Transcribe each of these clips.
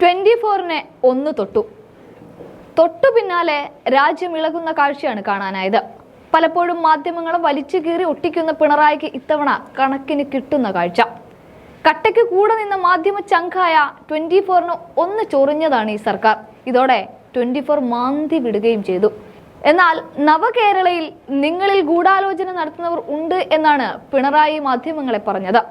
Twenty ഫോറിനെ ഒന്ന് തൊട്ടു. തൊട്ടു പിന്നാലെ രാജ്യം ഇളകുന്ന കാഴ്ചയാണ് കാണാനായത്. പലപ്പോഴും മാധ്യമങ്ങളെ വലിച്ചു കീറി ഒട്ടിക്കുന്ന പിണറായിക്ക് ഇത്തവണ കണക്കിന് കിട്ടുന്ന കാഴ്ച. കട്ടയ്ക്ക് കൂടെ നിന്ന മാധ്യമ ചങ്കായ ട്വന്റി ഫോറിന് ഒന്ന് ചൊറിഞ്ഞതാണ് ഈ സർക്കാർ. ഇതോടെ ട്വന്റി ഫോർ മാന്തി വിടുകയും ചെയ്തു. എന്നാൽ നവകേരളയിൽ നിങ്ങളിൽ ഗൂഢാലോചന നടത്തുന്നവർ ഉണ്ട് എന്നാണ് പിണറായി മാധ്യമങ്ങളെ പറഞ്ഞത്.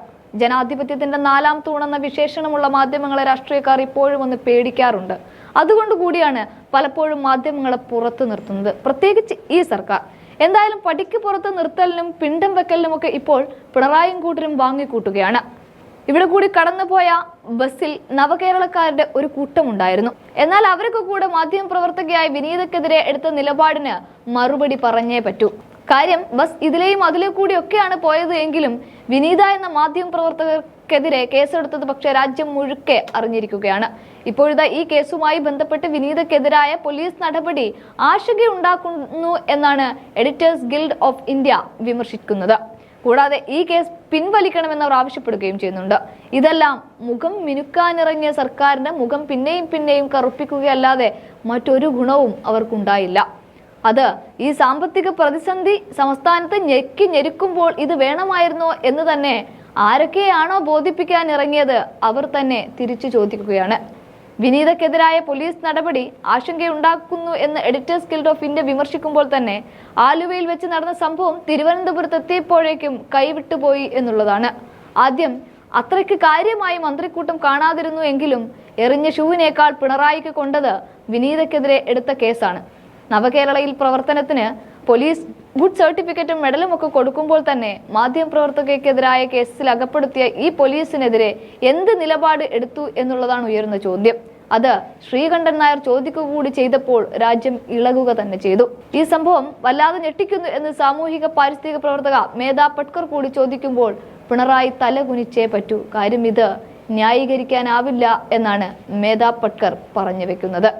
ജനാധിപത്യത്തിന്റെ നാലാം തൂണെന്ന വിശേഷണമുള്ള മാധ്യമങ്ങളെ രാഷ്ട്രീയക്കാർ ഇപ്പോഴും ഒന്ന് പേടിക്കാറുണ്ട്. അതുകൊണ്ട് കൂടിയാണ് പലപ്പോഴും മാധ്യമങ്ങളെ പുറത്തു നിർത്തുന്നത്. പ്രത്യേകിച്ച് ഈ സർക്കാർ. എന്തായാലും പടിക്ക് പുറത്ത് നിർത്തലിനും പിണ്ടം വെക്കലിനും ഒക്കെ ഇപ്പോൾ പിണറായും കൂട്ടരും വാങ്ങിക്കൂട്ടുകയാണ്. ഇവിടെ കൂടി കടന്നുപോയ ബസ്സിൽ നവകേരളക്കാരുടെ ഒരു കൂട്ടമുണ്ടായിരുന്നു. എന്നാൽ അവർക്ക് കൂടെ മാധ്യമ പ്രവർത്തകയായ വിനീതക്കെതിരെ എടുത്ത നിലപാടിന് മറുപടി പറഞ്ഞേ പറ്റൂ. കാര്യം ബസ് ഇതിലെയും അതിലെ കൂടിയൊക്കെയാണ് പോയത് എങ്കിലും വിനീത എന്ന മാധ്യമ പ്രവർത്തകർക്കെതിരെ കേസെടുത്തത് പക്ഷേ രാജ്യം മുഴുക്കെ അറിഞ്ഞിരിക്കുകയാണ്. ഇപ്പോഴത്തെ ഈ കേസുമായി ബന്ധപ്പെട്ട് വിനീതക്കെതിരായ പോലീസ് നടപടി ആശങ്കയുണ്ടാക്കുന്നു എന്നാണ് എഡിറ്റേഴ്സ് ഗിൽഡ് ഓഫ് ഇന്ത്യ വിമർശിക്കുന്നത്. കൂടാതെ ഈ കേസ് പിൻവലിക്കണമെന്ന് അവർ ആവശ്യപ്പെടുകയും ചെയ്യുന്നുണ്ട്. ഇതെല്ലാം മുഖം മിനുക്കാനിറങ്ങിയ സർക്കാരിന്റെ മുഖം പിന്നെയും പിന്നെയും കറുപ്പിക്കുകയല്ലാതെ മറ്റൊരു ഗുണവും അവർക്കുണ്ടായില്ല. അത് ഈ സാമ്പത്തിക പ്രതിസന്ധി സംസ്ഥാനത്ത് ഞെക്കി ഞെരുക്കുമ്പോൾ ഇത് വേണമായിരുന്നോ എന്ന് തന്നെ ആരൊക്കെയാണോ ബോധിപ്പിക്കാൻ ഇറങ്ങിയത് അവർ തന്നെ തിരിച്ചു ചോദിക്കുകയാണ്. വിനീതക്കെതിരായ പോലീസ് നടപടി ആശങ്കയുണ്ടാക്കുന്നു എന്ന് എഡിറ്റേഴ്സ് ഗിൽഡ് ഓഫ് ഇന്ത്യ വിമർശിക്കുമ്പോൾ തന്നെ ആലുവയിൽ വെച്ച് നടന്ന സംഭവം തിരുവനന്തപുരത്ത് എത്തിയപ്പോഴേക്കും കൈവിട്ടുപോയി എന്നുള്ളതാണ്. ആദ്യം അത്രയ്ക്ക് കാര്യമായി മന്ത്രിക്കൂട്ടം കാണാതിരുന്നു എങ്കിലും എറിഞ്ഞ ഷൂവിനേക്കാൾ പിണറായിക്ക് കൊണ്ടത് വിനീതക്കെതിരെ എടുത്ത കേസാണ്. നവകേരളയിൽ പ്രവർത്തനത്തിന് പോലീസ് ഗുഡ് സർട്ടിഫിക്കറ്റും മെഡലും ഒക്കെ കൊടുക്കുമ്പോൾ തന്നെ മാധ്യമപ്രവർത്തകർക്കെതിരായ കേസിൽ അകപ്പെടുത്തിയ ഈ പോലീസിനെതിരെ എന്ത് നിലപാട് എടുത്തു എന്നുള്ളതാണ് ഉയർന്ന ചോദ്യം. അത് ശ്രീകണ്ഠൻ നായർ ചോദിക്കുക കൂടി ചെയ്തപ്പോൾ രാജ്യം ഇളകുക തന്നെ ചെയ്തു. ഈ സംഭവം വല്ലാതെ ഞെട്ടിക്കുന്നു എന്ന് സാമൂഹിക പാരിസ്ഥിതിക പ്രവർത്തക മേധാ പട്കർ കൂടി ചോദിക്കുമ്പോൾ പിണറായി തലകുനിച്ചേ പറ്റൂ. കാര്യം ഇത് ന്യായീകരിക്കാനാവില്ല എന്നാണ് മേധാ പട്കർ പറഞ്ഞു വെക്കുന്നത്.